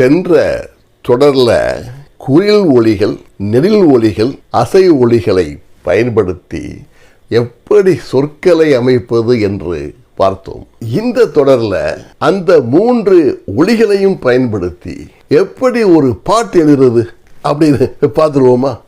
சென்ற தொடரில் குரில் ஒலிகள் நெடில் ஒலிகள் அசை ஒலிகளை பயன்படுத்தி எப்படி சொற்களை அமைப்பது என்று பார்த்தோம். இந்த தொடரில் அந்த மூன்று ஒலிகளையும் பயன்படுத்தி எப்படி ஒரு பாட்டு எழுதுறது அப்படின்னு பார்த்துருவோமா?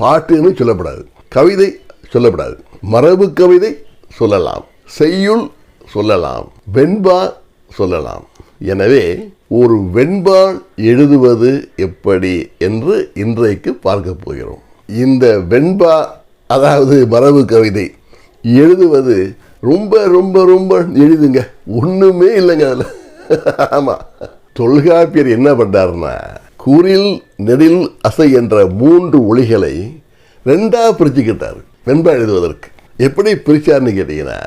பாட்டுன்னு சொல்லப்படாது. கவிதை சொல்லப்படாது. மரபு கவிதை சொல்லலாம். செய்யுள் சொல்லலாம். வெண்பா சொல்லலாம். எனவே ஒரு வெண்பால் எழுதுவது எப்படி என்று இன்றைக்கு பார்க்க போகிறோம். இந்த வெண்பா அதாவது மரபு கவிதை எழுதுவது ரொம்ப ரொம்ப ரொம்ப எளிதுங்க. ஒன்றுமே இல்லைங்க அதில். ஆமா. தொல்காப்பியர் என்ன பண்ணாருன்னா குரில் நெடில் அசை என்ற மூன்று ஒளிகளை ரெண்டாக பிரிச்சுக்கிட்டார் வெண்பா எழுதுவதற்கு. எப்படி பிரிச்சார்னு கேட்டீங்கன்னா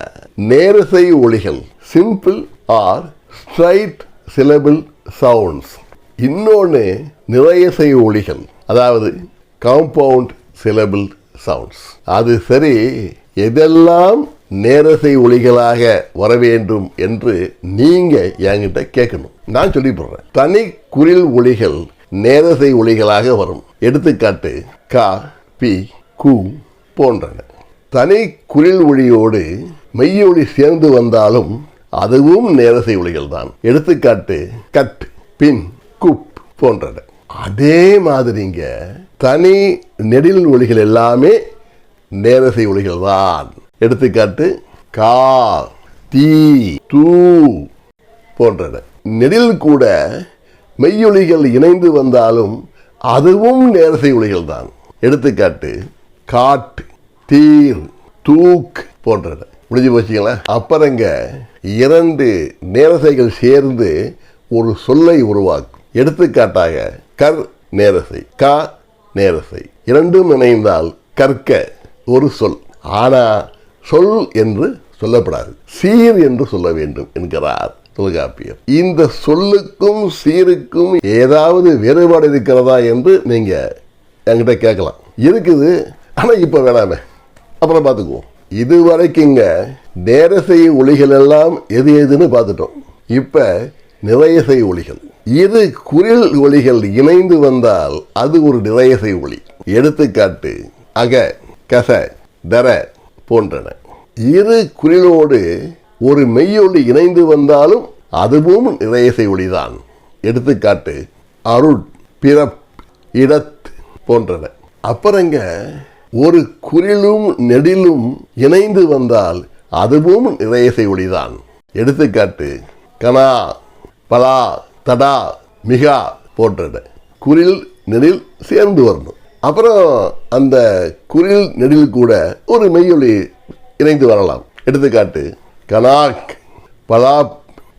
நேரசை ஒளிகள் simple or straight syllable sounds இன்னொன்று நிறைய செய் ஒளிகள் அதாவது காம்பவுண்ட் சிலபிள் சவுண்ட்ஸ் அது சரி எதெல்லாம் நேரசை ஒளிகளாக வர வேண்டும் என்று நீங்க என்கிட்ட கேட்கணும். நான் சொல்லி போடுறேன். தனி குரில் ஒளிகள் நேரசை ஒளிகளாக வரும். எடுத்துக்காட்டு கா பி கு போன்றன. தனி குரில் ஒளியோடு மெய்யொளி சேர்ந்து வந்தாலும் அதுவும் நேரசை ஒளிகள் தான் எடுத்துக்காட்டு கட் பின் குப் போன்றன. அதே மாதிரிங்க தனி நெடில் ஒளிகள் எல்லாமே நேரசை ஒளிகள் தான் எடுத்துக்காட்டு கா தீ தூ போன்றன. நெடில் கூட மெய்யொலிகள் இணைந்து வந்தாலும் அதுவும் நேரசை ஒளிகள் தான் எடுத்துக்காட்டு காட் தீர் தூக் போன்றன. முடிஞ்சு போச்சுங்களா? அப்புறங்க இரண்டு நேரசைகள் சேர்ந்து ஒரு சொல்லை உருவாக்கும். எடுத்துக்காட்டாக கர் நேரசை கா நேரசை. இரண்டும் இணைந்தால் கற்க ஒரு சொல். ஆனா சொல் என்று சொல்லப்படாது. சீர் என்று சொல்ல வேண்டும் என்கிறார் தொல்காப்பியர். இந்த சொல்லுக்கும் சீருக்கும் ஏதாவது வேறுபாடு இருக்கிறதா என்று நீங்க என்கிட்ட கேட்கலாம். இருக்குது ஆனா இப்ப வேணாமே. அப்புறம் பார்த்துக்குவோம். இது வரைக்குங்க நேரசை ஒளிகள் எல்லாம் எது எதுன்னு பார்த்துட்டோம். இப்ப நிறையசை ஒளிகள். இரு குரில் ஒளிகள் இணைந்து வந்தால் அது ஒரு நிறையசை ஒளி. எடுத்துக்காட்டு அக கச தர போன்றன. இரு குரிலோடு ஒரு மெய்யொளி இணைந்து வந்தாலும் அதுவும் நிறையசை ஒளிதான். எடுத்துக்காட்டு அருட் பிறப் இடத் போன்றன. அப்புறங்க ஒரு குரிலும் நெடிலும் இணைந்து வந்தால் அதுவும் நிறையசை ஒளிதான். எடுத்துக்காட்டு கனா பலா தடா மிகா போன்றது குரில் நெடில் சேர்ந்து வரணும். அப்புறம் அந்த குரில் நெடில் கூட ஒரு மெய்யொலி இணைந்து வரலாம். எடுத்துக்காட்டு கனாக் பலாப்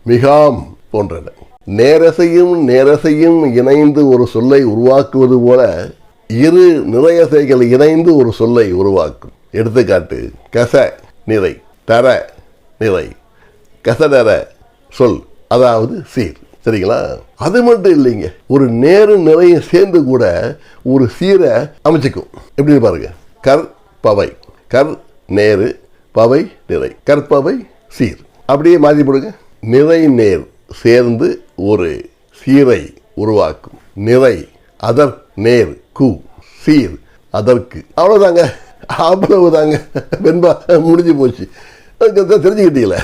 மிகாம் போன்றன. நேரசையும் நேரசையும் இணைந்து ஒரு சொல்லை உருவாக்குவது போல இரு நிறையசைகள் இணைந்து ஒரு சொல்லை உருவாக்கும். எடுத்துக்காட்டு கச நிறை தர நிறை கசடர சொல் அதாவது சீர். சரிங்களா? அது மட்டும் இல்லைங்க ஒரு நேரு நிறைய சேர்ந்து கூட ஒரு சீரை அமைச்சிக்கும். எப்படி பாருங்க? கர் பவை. கர் நேரு பவை நிறை கற்பவை சீர். அப்படியே மாற்றி போடுங்க. நிறை நேர் சேர்ந்து ஒரு சீரை உருவாக்கும். நிறை அதர் நேர் கு சீர் அதற்கு. அவ்வளோதாங்க அவ்வளவுதாங்க. வெண்பா முடிஞ்சு போச்சு. அதுக்கு தெரிஞ்சுக்கிட்டீங்களே.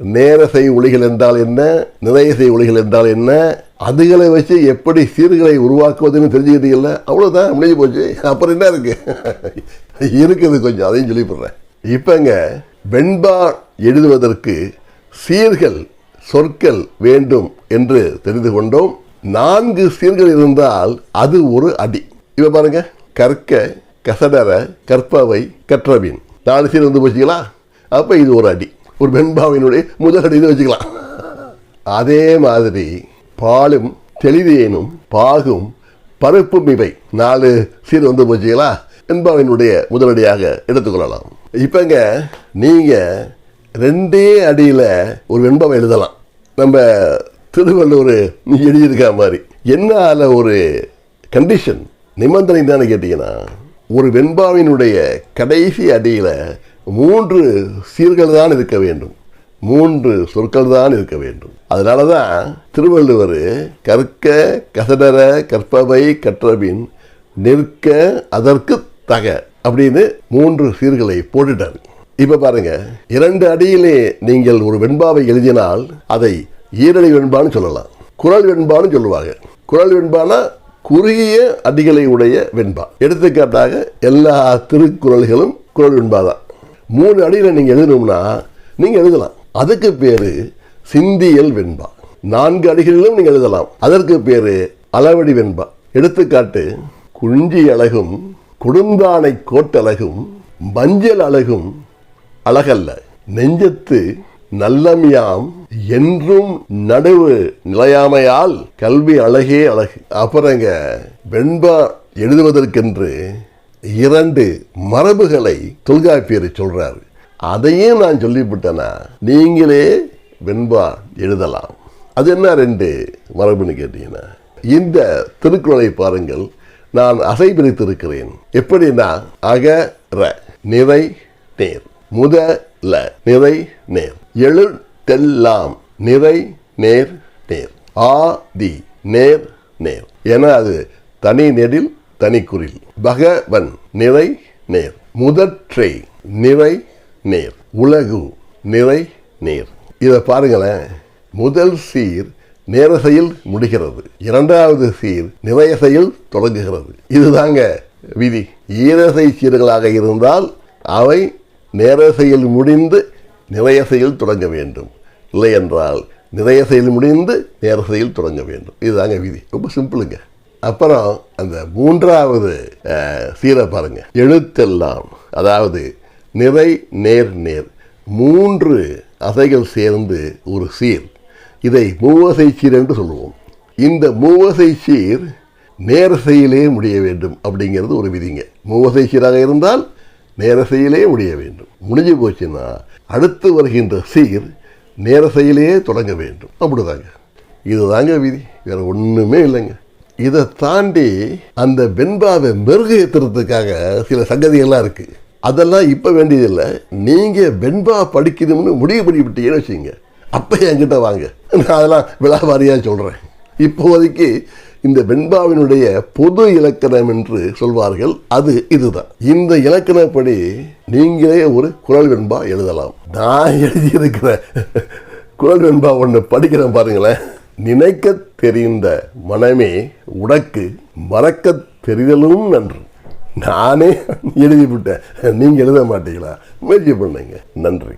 நேரசை ஒளிகள் என்றால் என்ன? நிறையசை ஒளிகள் என்றால் என்ன? அதுகளை வச்சு எப்படி சீர்களை உருவாக்குவதுன்னு தெரிஞ்சுக்கிட்டீங்கல்ல அவ்வளோதான் முடிஞ்சு போச்சு. அப்புறம் என்ன இருக்கு? இருக்குது கொஞ்சம் அதையும் சொல்லிவிடுறேன் இப்போங்க வெண்பா எழுதுவதற்கு சீர்கள் சொற்கள் வேண்டும் என்று தெரிந்து கொண்டோம். நான்கு சீர்கள் இருந்தால் அது ஒரு அடி. இப்ப பாருங்க கற்க கசடர கற்பவை கற்றவின் நாலு சீர் வந்து போச்சுங்களா? அப்ப இது ஒரு அடி. ஒரு வெண்பாவினுடைய முதல் அடின்னு வச்சுக்கலாம். அதே மாதிரி பாலும் தெளிதேனும் பாகும் பருப்பும் இவை. நாலு சீர் வந்து போச்சுங்களா? என்பாவினுடைய முதலடியாக எடுத்துக்கொள்ளலாம். இப்போங்க நீங்கள் ரெண்டே அடியில் ஒரு வெண்பாவை எழுதலாம். நம்ம திருவள்ளுவர் எழுதியிருக்க மாதிரி என்ன அதில் ஒரு கண்டிஷன் நிபந்தனை தானே கேட்டீங்கன்னா ஒரு வெண்பாவினுடைய கடைசி அடியில் மூன்று சீர்கள் தான் இருக்க வேண்டும். மூன்று சொற்கள் தான் இருக்க வேண்டும். அதனால தான் திருவள்ளுவர் கற்க கசடர கற்பவை கற்றபின் நிற்க அதற்கு தக அப்படின்னு மூன்று சீர்களை போட்டுட்டார். இப்போ பாருங்க இரண்டு அடியிலே நீங்கள் ஒரு வெண்பாவை எழுதினால் அதை ஈரடி வெண்பான்னு சொல்லலாம். குரல் வெண்பான்னு சொல்லுவாங்க. குரல் வெண்பானா குறுகிய அடிகளை உடைய வெண்பா. எடுத்துக்காட்டாக எல்லா திருக்குறள்களும் குரல் வெண்பா தான். மூணு அடியில் நீங்கள் எழுதணும்னா நீங்கள் எழுதலாம். அதுக்கு பேரு சிந்தியல் வெண்பா. நான்கு அடிகளிலும் நீங்கள் எழுதலாம். அதற்கு பேரு அளவடி வெண்பா. எடுத்துக்காட்டு குஞ்சி அழகும் கொடுந்தானை கோட்டழகும் மஞ்சள் அழகும் அழகல்ல. நெஞ்சத்து நல்லமியாம் என்றும் நடுவு நிலையாமையால் கல்வி அழகே அழகு. அப்புறங்க வெண்பா எழுதுவதற்கென்று இரண்டு மரபுகளை தொல்காப்பியர் சொல்றாரு. அதையே நான் சொல்லிவிட்டேனா? நீங்களே வெண்பா எழுதலாம். அது என்ன ரெண்டு மரபுன்னு கேட்டீங்கன்னா? இந்த திருக்குறளை பாருங்கள். நான் அசை பிரித்திருக்கிறேன். எப்படின்னா அக ர நிறை நேர். முத ல நிறை நேர். எழு தெல்லாம் நிறை நேர் நேர். ஆதி நேர் நேர். என அது தனி நெடில் தனி குறில் பகவன் நிறை நேர். முதற்றை நிறை நேர். உலகு நிறை நேர். இதை பாருங்களேன். முதல் சீர் நேரசையில் முடிகிறது. இரண்டாவது சீர் நிறையசையில் தொடங்குகிறது. இதுதாங்க விதி. ஈரசை சீர்களாக இருந்தால் அவை நேரசையில் முடிந்து நிறையசையில் தொடங்க வேண்டும். இல்லை என்றால் நிறையசையில் முடிந்து நேரசையில் தொடங்க வேண்டும். இதுதாங்க விதி. ரொம்ப சிம்பிளுங்க. அப்புறம் அந்த மூன்றாவது சீரை பாருங்க. எழுத்தெல்லாம் அதாவது நிறை நேர் நேர். மூன்று அசைகள் சேர்ந்து ஒரு சீர். இதை மூவசை சீர் என்று சொல்லுவோம். இந்த மூவசை சீர் நேரசையிலே முடிய வேண்டும் அப்படிங்கிறது ஒரு விதிங்க. மூவசை சீராக இருந்தால் நேரசையிலே முடிய வேண்டும். முடிஞ்சு போச்சுன்னா அடுத்து வருகின்ற சீர் நேரசையிலே தொடங்க வேண்டும். அப்படிதாங்க. இதுதாங்க விதி. வேற ஒன்றுமே இல்லைங்க. இதை தாண்டி அந்த வெண்பாவை மெருகு ஏற்றுறதுக்காக சில சங்கதிகள்லாம் இருக்குது அதெல்லாம் இப்போ வேண்டியதில்லை. நீங்கள் வெண்பா படிக்கணும்னு முடிவு பண்ணிவிட்டீங்கன்னு வச்சுங்க அப்போ என்கிட்ட வாங்க. நான் அதெல்லாம் விழாவாரியாக சொல்கிறேன் இப்போதைக்கு இந்த வெண்பாவினுடைய பொது இலக்கணம் என்று சொல்வார்கள் அது இதுதான். இந்த இலக்கணப்படி நீங்களே ஒரு குரல் வெண்பா எழுதலாம். நான் எழுதியிருக்கிற குரல் வெண்பா ஒன்று படிக்கிறேன் பாருங்களேன். நினைக்க தெரிந்த மனமே உனக்கு மறக்க தெரிதலும் நன்று. நானே எழுதிவிட்டேன். நீங்கள் எழுத மாட்டீங்களா? முயற்சி பண்ணுங்க. நன்றி.